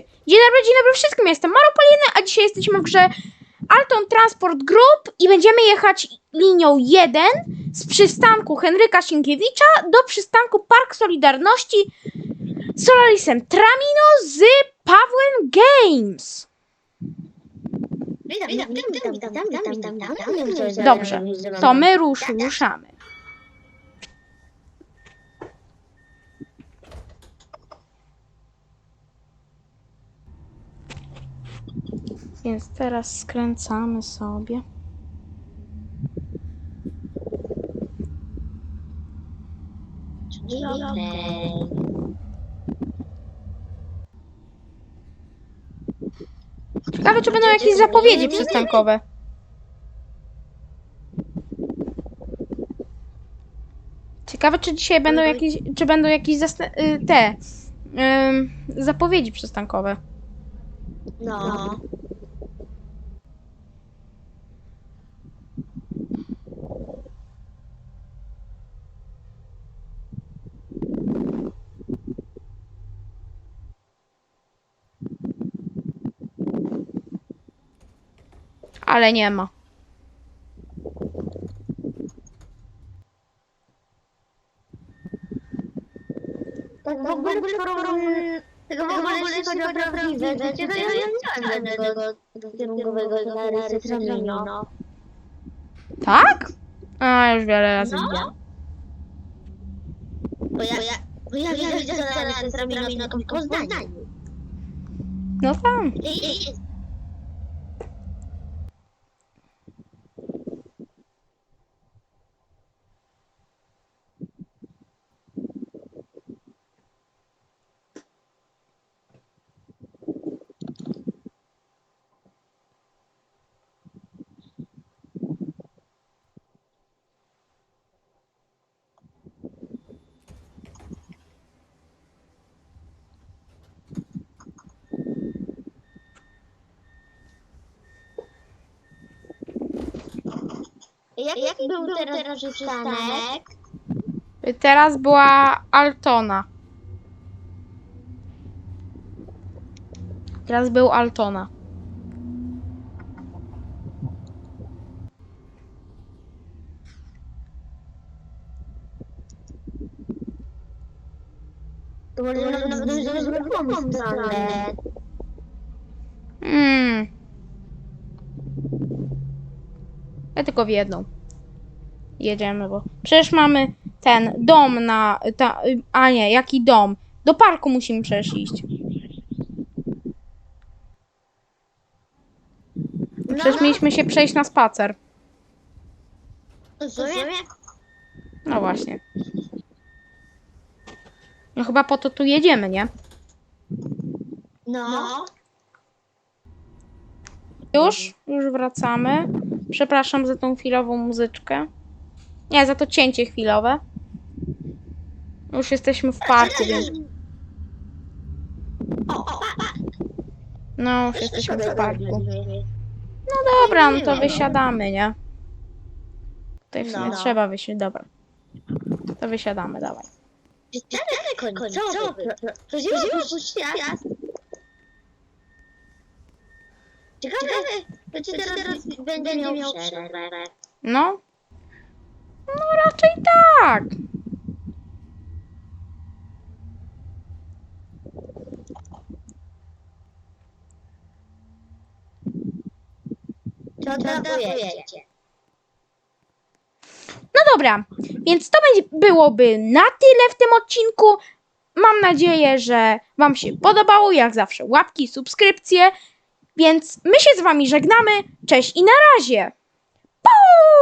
Dzień dobry, dzień dobry wszystkim, jestem Maropoliny, a dzisiaj jesteśmy w grze Alton Transport Group i będziemy jechać linią 1 z przystanku Henryka Sienkiewicza do przystanku Park Solidarności z Solarisem Tramino z Pawłem Games. Dobrze, to my rusz, ruszamy. Więc teraz skręcamy sobie. Ciekawe, czy będą jakieś zapowiedzi przystankowe. Ciekawe, czy dzisiaj będą jakieś, czy będą jakieś y, te zapowiedzi przystankowe. No. Ale nie ma. Tak w ogóle tego w ogóle jeśli chodzi o prawdziwe życie, to ja nie miałem żadnego kierunkowego na rysy. Tak? A, już wiele razy No. widziałam. Bo ja, bo ja, bo ja widziałem na rysy Tramino tylko w Poznaniu. No tam. I, i, jak, jak był teraz przystanek? Teraz była Altona. Teraz był Altona. To może nawet. Ja tylko w jedną. Jedziemy, bo przecież mamy ten dom na. Ta, a nie, jaki dom? Do parku musimy przecież iść. Przecież mieliśmy się przejść na spacer. No właśnie. No chyba po to tu jedziemy, nie? No. Już? Już wracamy. Przepraszam za tą chwilową muzyczkę. Nie, za to cięcie chwilowe. Już jesteśmy w parku, więc... No, już jesteśmy w parku. No dobra, no to wysiadamy, nie? Tutaj w sumie No. trzeba wysiąść, dobra. To wysiadamy, dawaj. Ciekawe, to ci teraz będzie miał przerwę. No. No raczej tak. Co dodajecie? No dobra, więc to będzie, byłoby na tyle w tym odcinku. Mam nadzieję, że Wam się podobało. Jak zawsze łapki, subskrypcje. Więc my się z Wami żegnamy. Cześć i na razie. Puu!